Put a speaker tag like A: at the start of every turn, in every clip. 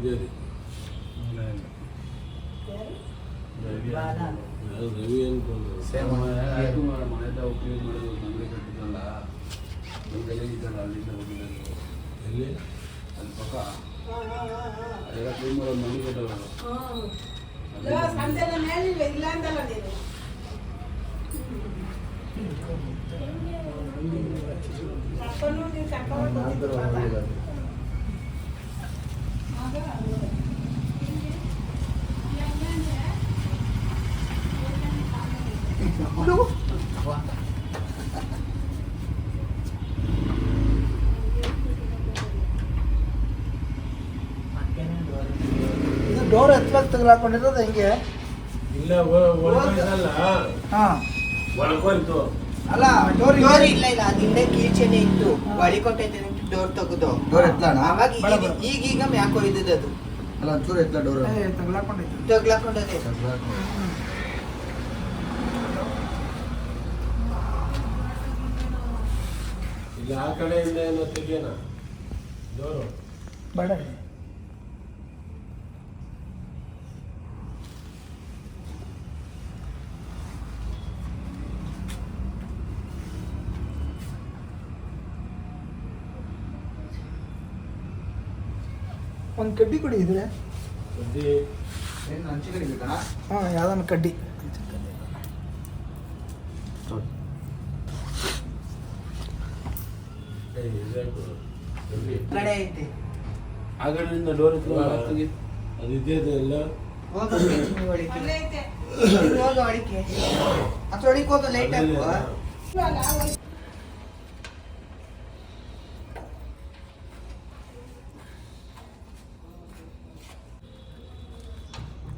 A: ನಡಿ ಹಿಂದಕ್ಕೆ ಹಾಗೆ ಬಾ ಹಿಂದಕ್ಕೆ ಬಾ
B: ಪೂಜಾರಿ ರವಿ ಅನ್ಕೊಂಡು
C: ಮನೆದ ಉಪಯೋಗ ಮಾಡೋದು ಮನೆ ಕಟ್ಟಿದ್ರಲ್ಲ ನಮ್ಗೆಲ್ಲ ಇದ್ದಲ್ಲ ಅಲ್ಲಿಂದ ಹೋಗಿದ್ದು
B: ಎಲ್ಲಿ
C: ಅಲ್ಲಿ ಪಕ್ಕ ಅದೆಲ್ಲ ಕ್ಲೀನ್ ಮಾಡೋದು ಮನೆ ಕಟ್ಟೋದು
D: ಸಂತೆಲ್ಲ ಮೇಲಿಲ್ಲ ಇಲ್ಲ ಅಂತಲ್ಲ ನೀನು ಕರ್ಕೊಂಡು ನೀನು ಕರ್ಕೊಂಡು ಹೋಗಿದ್ದು
A: ಇದು ಡೋರ್ ಎತ್ತಲಾಗ ತಗಲಾಕೊಂಡಿರೋದ ಹೆಂಗೆ?
B: ಇಲ್ಲ
A: ಹಾಂ.
B: ಒಳಗೋಯ್ತು
A: ಅಲ್ಲ ಡೋರ್
E: ಇಲ್ಲ ಇಲ್ಲ ಅದಿಂದ ಕೀಚೆನೆ ಇತ್ತು. ಒಳಿ ಕೊಟ್ಟೈತೆ ಡೋರ್ ತೆಗೆದು.
F: ಡೋರ್?
E: ಅವಾಗ
A: ಬೇಡ,
E: ಈಗ-
A: ಬೇಡ.
E: ಯಾಕೋ ಇದ್ದದ್ದು ಅದು.
F: ಅಲ್ಲ ಒಂಚೂರು ಎತ್ತಲ ಡೋರ್
A: ತಗಲಾಕೊಂಡೈತೆ
E: ತಗ್ಲಾಕೊಂಡದೆ
B: ಇಲ್ಲ ಆ ಕಡೆಯಿಂದ ಏನೋ ತೆಗಿಯೋಣ. ಡೋರು
A: ಬೇಡ ಒಂದು ಕಡ್ಡಿ ಕೊಡಿ ಇದ್ರೆ. ಹಾಂ ಯಾವ್ದೊಂದು ಕಡ್ಡಿ.
E: ಕಡೆ. ಐತೆ.
C: ಡೋರ್
B: ಅದು ಇದೆ ಎಲ್ಲ.
E: ಹೋಗ ಒಳಿಕೆ
D: ಐತೆ.
E: ನೀನು ಹೋಗ ಒಳಿಕೆ ಅದ್ರ ಒಳಿಕೆ ಹೋಗ ಲೈಟ್ ಹಾಕುವ
D: ಇಲ್ವಲ್ಲ, ಹೋಯ್ತು.
E: ಇದ್ದೇ ಐತೆ ಅದ್ರಲ್ಲಿ
A: ನಾಗಪ್ಪ ಯಾಕಪ್ಪ ಅಲ್ಲ
E: ಅಲ್ಲೆಲ್ಲ ಹೋಗಿರೋದು ಇಲ್ಲೂ ಹೋಗಿದ್ದು ಇಲ್ಲೂ ಹೋಗಿದ್ದು ಅಲ್ಲಿ ಆ ತೂತಲ್ಲಿ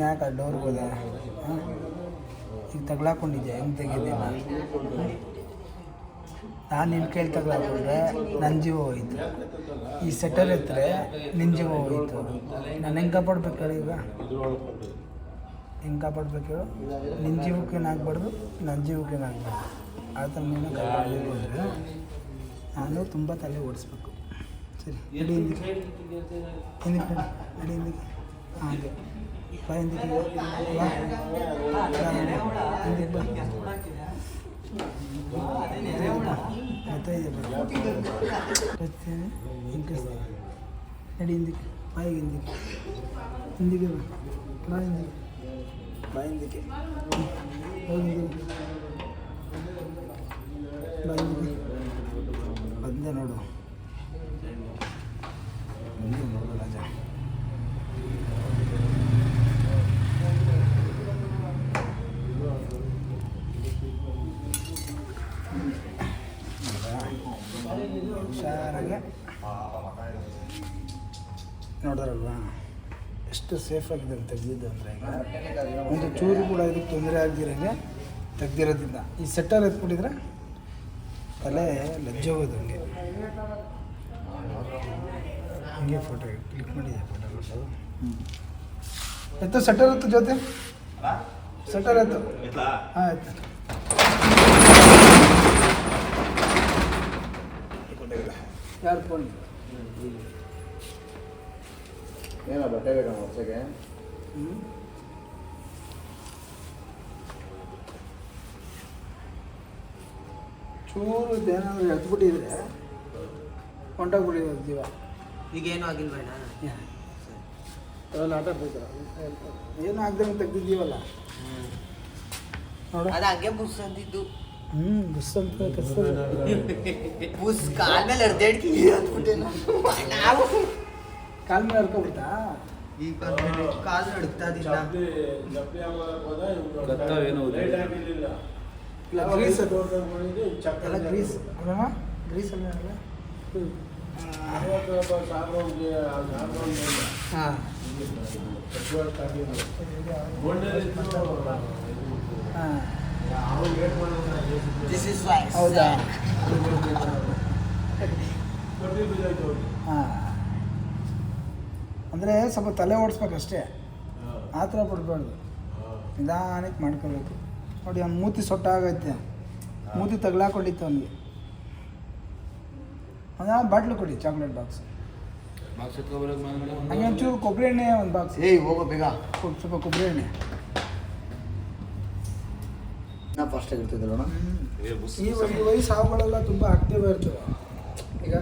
B: ಇನ್ನು
A: ಯಾಕೆ ಆ ಡೋರ್ಗೆ ಈಗ ತಗ್ಲಾಕೊಂಡಿದ್ದೆ, ಹೆಂಗೆ ತೆಗಿದೆ ನಾನು ನಿನ್ನ ಕೈಲಿ ತಗ್ಲಾಕೊಂಡ್ರೆ ನನ್ನ ಜೀವ ಹೋಯ್ತು. ಈ ಸೆಟಲ್ ಎತ್ತರೆ ನಿನ್ನ ಜೀವ ಹೋಯಿತು. ನಾನು ಹೆಂಗೆ ಕಾಪಾಡ್ಬೇಕು ಹೇಳಿ ಈಗ? ಹೆಂಗೆ ಕಾಪಾಡ್ಬೇಕು ಹೇಳು? ನಿನ್ನ ಜೀವಕ್ಕೆ ಏನಾಗಬಾರ್ದು ನನ್ನ ಜೀವಕ್ಕೆ ಏನಾಗಬಾರ್ದು ಆ ಥರ ನೀನು ಕಾಪಾಡಬೇಕು ನಾನು ತುಂಬ ತಲೆ ಓಡಿಸ್ಬೇಕು. ಸರಿ, ನಡಿ ಹಿಂದಕ್ಕೆ. ಹಿಂದಕ್ಕೆ ಹಾಗೆ. ಬಾ ಹಿಂದಕ್ಕೆ ಬಾ ಬಾ ಹಿಂದಕ್ಕೆ ಬಾ ಮತ್ತೆ ಇದೆ ಬಾ ಮತ್ತೆ ಹಿಂಗೆ ನಡಿ ಬಾಯಿಗೆ ಹಿಂದಿಗೆ ಬಾ ಬಾ ಹಿಂದಕ್ಕೆ ಬಾ ಹಿಂದಕ್ಕೆ ಹೋಗಿ ಹಿಂದಕ್ಕೆ ಬಂದೆ ನೋಡು ಬಂದೆ ನೋಡು ರಾಜ ಹುಷಾರಾಗಿ ನೋಡೋರಲ್ವಾ ಎಷ್ಟು ಸೇಫ್ ಆಗಿದೆ ಅಂತ ತೆಗೆದಿದ್ದು ಅಂದರೆ ಈಗ ಒಂದು ಚೂರು ಕೂಡ ಇದಕ್ಕೆ ತೊಂದರೆ ಆಗದಿರಂಗೆ ತೆಗ್ದಿರೋದ್ರಿಂದ. ಈ ಸೆಟ್ಟರ್ ಎತ್ಬಿಟ್ಟಿದ್ರೆ ತಲೆ ಲಜ್ಜೆ ಹೋಗೋದು ಹಂಗೆ ಹಂಗೆ ಫೋಟೋ ಕ್ಲಿಕ್ ಮಾಡಿದೆ ಫೋಟೋ ಎತ್ತ ಸೆಟರ್ ಎತ್ತು ಜೊತೆ. ಸೆಟರ್ ಎತ್ತು? ಹಾಂ ಎತ್ತು. ಯಾರು ಫೋನ್
F: ಏನೋ ಬಟ್ಟೆ ಬೇಡ ವರ್ಷಕ್ಕೆ
A: ಹ್ಞೂ ಚೂರು ಏನಾದರೂ ಎತ್ಬಿಟ್ಟಿದ್ರೆ ಹೊಂಟೋಗ್ಬಿಟ್ಟಿರೋದು ಜೀವ.
E: ಈಗೇನು ಆಗಿಲ್ಲ
A: ಅವೆಲ್ಲ ಆಟ ಆಡ್ತಿದ್ರು. ಏನು ಆಗ್ದಂಗೆ ತೆಗ್ದಿದ್ದೀವಲ್ಲ? ನೋಡು.
E: ಅದು ಹಂಗೆ ಬುಸ್ ಅಂದಿದ್ದು
A: ಹ್ಞೂ ಬಸ್ ಅಂತ
E: ಬುಸ್ ಕಾಲ್ ಮೇಲೆ ಅರ್ಧೇಡ್ಕಿ ಅಂದ್ಬಿಟ್ಟೆ ನಾವು
A: ಕಾಲ್ ಮೇಲೆ ಹರ್ಕೊಬಿಡ್ತಾ
E: ಈಗ ಕಾಲ್
B: ಹಾಕಿರ್ಲಿಲ್ಲ.
A: ಇಲ್ಲ ಗ್ರೀಸ್ ಅದು. ಎಲ್ಲ ಗ್ರೀಸ್ ಗ್ರೀಸ್ ಅಲ್ಲ
B: ಇಲ್ಲ.
A: ಹಾಂ. ಹಾಂ.
E: ದಿಸ್ ಇಸ್
A: ಹೌದಾ. ಹಾಂ ಅಂದರೆ ಸ್ವಲ್ಪ ತಲೆ ಓಡಿಸ್ಬೇಕಷ್ಟೇ.
B: ಅಷ್ಟೇ
A: ಆ ಥರ ಬಿಡ್ಬಾರ್ದು. ನಿಧಾನಕ್ಕೆ ಮಾಡ್ಕೋಬೇಕು. ನೋಡಿ ಅವ್ನು ಮೂತಿ ಸೊಟ್ಟಾಗೈತೆ. ಮೂತಿ ತಗ್ಲಾಕೊಂಡಿತ್ತು ಅವನಿಗೆ. ಒಂದು ಬಾಟ್ಲು ಕೊಡಿ ಚಾಕ್ಲೇಟ್ ಬಾಕ್ಸ್ ಹಂಗೆ ಒಂಚೂರು ಕೊಬ್ಬರಿ ಎಣ್ಣೆ ಒಂದು ಬಾಕ್ಸ್
F: ಏಯ್ ಹೋಗೋ ಬೇಗ.
A: ಸ್ವಲ್ಪ ಕೊಬ್ಬರಿ ಎಣ್ಣೆ.
F: ಫಸ್ಟ್ ಆಗಿರ್ತಿದ್ರು
A: ಈ ಒಂದು ವಯಸ್ಸು ಹಾವುಗಳೆಲ್ಲ ತುಂಬ ಆಕ್ಟಿವ್ ಇರ್ತವೆ ಈಗ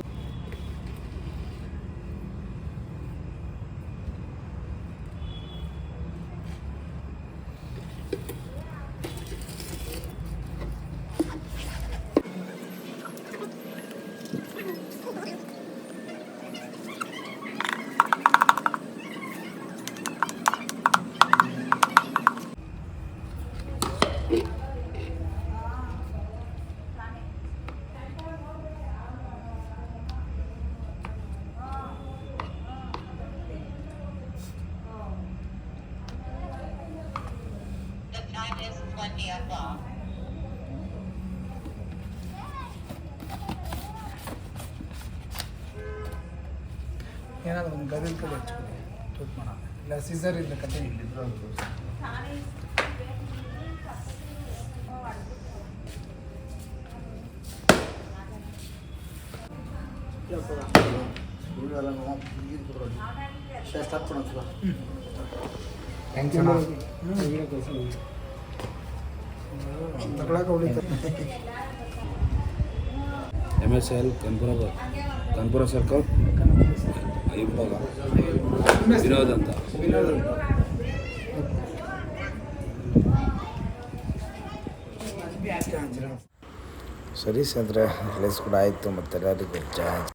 G: The is twenty
A: ಏನಾದ್ರು ಒಂದು ಗದಲ್ ಕಡೆ ಹಚ್ಕೊಳ್ಳಿ. ಟೂಟ್ ಮಾಡೋಣ. ಇಲ್ಲ ಸೀಸರ್ ಇಲ್ಲ ಕತೆ
F: ಸ್ಟಾರ್ಟ್ ಮಾಡೋದು
A: ತಗೊಳಕ್ಕೆ ಹೊಡಿತಾರೆ
C: ಎಂ ಎಸ್ ಎಲ್ ಕನ್ಪುರ ಕನ್ಪುರ ಸರ್ಕಲ್ ಇಬ್ಬಾಗ ವಿನೋದ್ ಅಂತ
H: ಸರಿ ರಿಲೀಸ್ ಕೂಡ ಆಯಿತು ಮತ್ತೆ ಎಲ್ಲರಿಗೂ